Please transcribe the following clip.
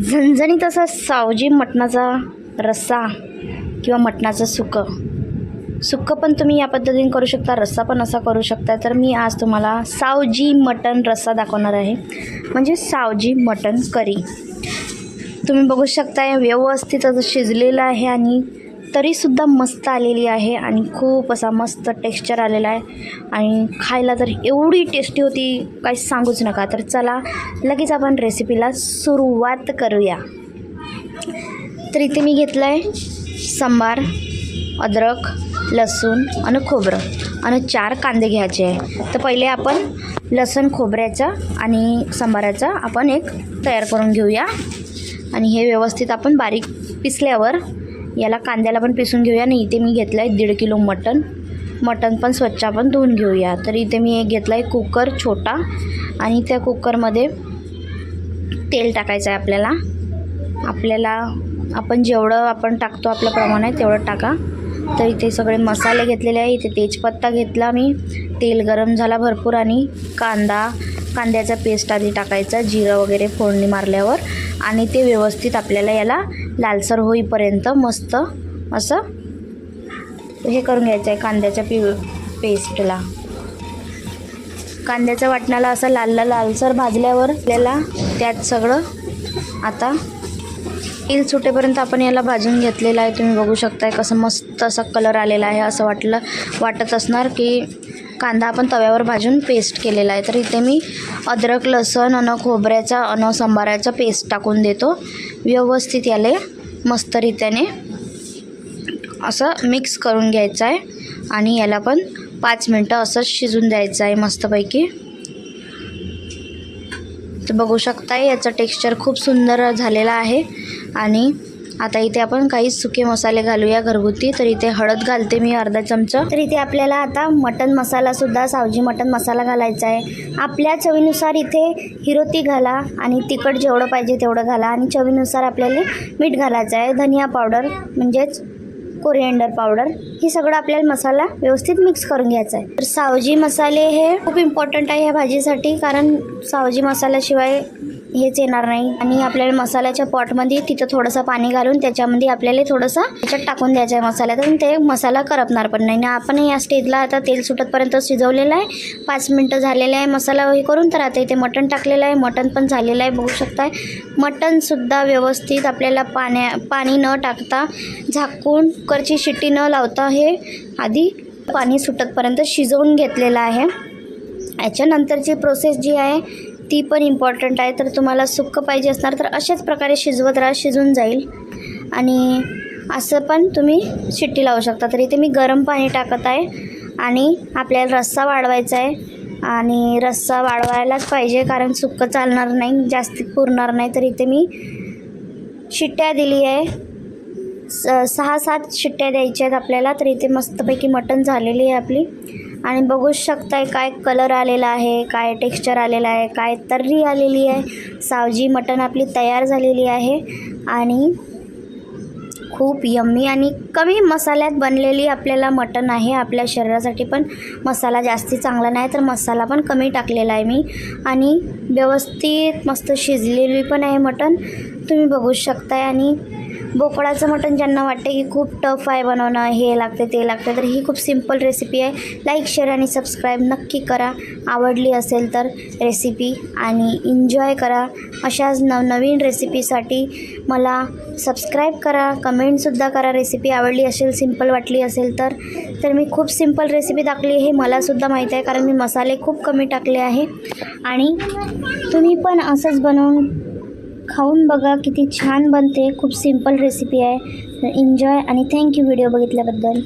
झणझणीत असा सावजी मटणाचा रस्सा किंवा मटणाचं सुकं. सुक्कं पण तुम्ही या पद्धतीने करू शकता रस्सा पण असा करू शकता. तर मी आज तुम्हाला सावजी मटण रस्सा दाखवणार आहे. म्हणजे सावजी मटण करी. तुम्ही बघू शकता व्यवस्थित असं शिजलेलं आहे आणि तरीसुद्धा मस्त आलेली आहे आणि खूप असा मस्त टेक्स्चर आलेला आहे. आणि खायला तर एवढी टेस्टी होती काही सांगूच नका. तर चला लगेच आपण रेसिपीला सुरुवात करूया. तर इथे मी घेतलं आहे सांबार अद्रक लसूण आणि खोबरं. आणि चार कांदे घ्यायचे आहे. तर पहिले आपण लसूण खोबऱ्याचा आणि सांबाराचा आपण एक तयार करून घेऊया. आणि हे व्यवस्थित आपण बारीक पिसल्यावर याला कांद्याला पण पिसून घेऊया आणि इथे मी घेतलं आहे दीड किलो मटण. मटण पण स्वच्छ आपण धुवून घेऊया. तर इथे मी एक घेतला आहे कुकर छोटा आणि त्या कुकरमध्ये तेल टाकायचं आहे आपल्याला. आपल्याला आपण जेवढं आपण टाकतो आपल्या प्रमाणे तेवढं टाका. तर इथे सगळे मसाले घेतलेले आहे. इथे तेजपत्ता घेतला मी. तेल गरम झाला भरपूर आणि कांदा कांद्याचा पेस्ट आधी टाकायचा जिरं वगैरे फोडणी मारल्यावर आणि ते व्यवस्थित आपल्याला याला लालसर होईपर्यंत मस्त असं हे करून घ्यायचं आहे कांद्याच्या पि पेस्टला कांद्याच्या वाटणाला असं लाल लाल लालसर भाजल्यावर आपल्याला त्यात सगळं आता तेल सुटेपर्यंत आपण याला भाजून घेतलेलं आहे. तुम्ही बघू शकताय कसं मस्त असा कलर आलेला आहे असं वाटलं वाटत असणार की कांदा आपण तव्यावर भाजून पेस्ट केलेला आहे. तर इथे मी अद्रक लसण अन खोबऱ्याचा अन सांबाराचा पेस्ट टाकून देतो. व्यवस्थित याले मस्तरित्याने असं मिक्स करून घ्यायचं आहे. आणि याला पण पाच मिनटं असंच शिजून द्यायचं आहे मस्तपैकी. तर बघू शकता याचं टेक्स्चर खूप सुंदर झालेलं आहे. आणि आता इथे आपण काही सुके मसाले घालूया घरगुती. तर इथे हळद घालते मी अर्धा चमचा. तर इथे आपल्याला आता मटन मसालासुद्धा सावजी मटन मसाला घालायचा आहे. आपल्या चवीनुसार इथे हिरोती घाला आणि तिखट जेवढं पाहिजे तेवढं घाला. आणि चवीनुसार आपल्याला मीठ घालायचं आहे. धनिया पावडर म्हणजेच कोरिएंडर पावडर. हे सगळं आपल्याला मसाला व्यवस्थित मिक्स करून घ्यायचा आहे. तर सावजी मसाले हे खूप इम्पॉर्टंट आहे ह्या भाजीसाठी. कारण सावजी मसाल्याशिवाय हेच येणार नाही. आणि आपल्याला मसाल्याच्या पॉटमध्ये तिथं थोडंसं पाणी घालून त्याच्यामध्ये आपल्याला थोडंसं त्याच्यात टाकून द्यायचं आहे मसाल्यात आणि ते मसाला करपणार पण नाही. ना आपण या स्टेजला आता तेल सुटतपर्यंत शिजवलेलं आहे. पाच मिनटं झालेलं आहे मसाला हे करून. तर आता इथे मटण टाकलेलं आहे. मटण पण झालेलं आहे. बघू शकताय. मटणसुद्धा व्यवस्थित आपल्याला पाण्या पाणी न टाकता झाकून कुकरची शिट्टी न लावता हे आधी पाणी सुटतपर्यंत शिजवून घेतलेलं आहे. याच्यानंतरची प्रोसेस जी आहे ती पण इम्पॉर्टंट आहे. तर तुम्हाला सुक्क पाहिजे असणार तर अशाच प्रकारे शिजवत राहा शिजून जाईल. आणि असं पण तुम्ही शिट्टी लावू शकता. तर इथे मी गरम पाणी टाकत आहे आणि आपल्याला रस्सा वाढवायचा आहे. आणि रस्सा वाढवायलाच पाहिजे कारण सुक्कं चालणार नाही जास्त पुरणार नाही. तर इथे मी शिट्ट्या दिली आहे. स सहा सात शिट्ट्या द्यायच्या आहेत आपल्याला. तर इथे मस्तपैकी मटण झालेली आहे आपली. आणि बघूच शकताय काय कलर आलेला आहे काय टेक्स्चर आलेलं आहे काय तर्री आलेली आहे. सावजी मटण आपली तयार झालेली आहे आणि खूप यम्मी आणि कमी मसाल्यात बनलेली आपल्याला मटण आहे. आपल्या शरीरासाठी पण मसाला जास्ती चांगला नाही तर मसाला पण कमी टाकलेला आहे मी. आणि व्यवस्थित मस्त शिजलेली पण आहे मटण. तुम्ही बघू शकताय आणि बोकडाचं मटण ज्यांना वाटते की खूप टफ आहे बनवणं हे लागते ते लागते तर ही खूप सिंपल रेसिपी आहे. लाईक शेअर आणि सबस्क्राईब नक्की करा. आवडली असेल तर रेसिपी आणि एन्जॉय करा. अशाच नवनवीन रेसिपीसाठी मला सबस्क्राईब करा. कमेंटसुद्धा करा रेसिपी आवडली असेल सिंपल वाटली असेल तर. तर मी खूप सिंपल रेसिपी टाकली हे मलासुद्धा माहीत आहे कारण मी मसाले खूप कमी टाकले आहे. आणि तुम्ही पण असंच बनवून खाऊन बघा किती छान बनते. खूप सिंपल रेसिपी आहे. एन्जॉय आणि थँक्यू व्हिडिओ बघितल्याबद्दल.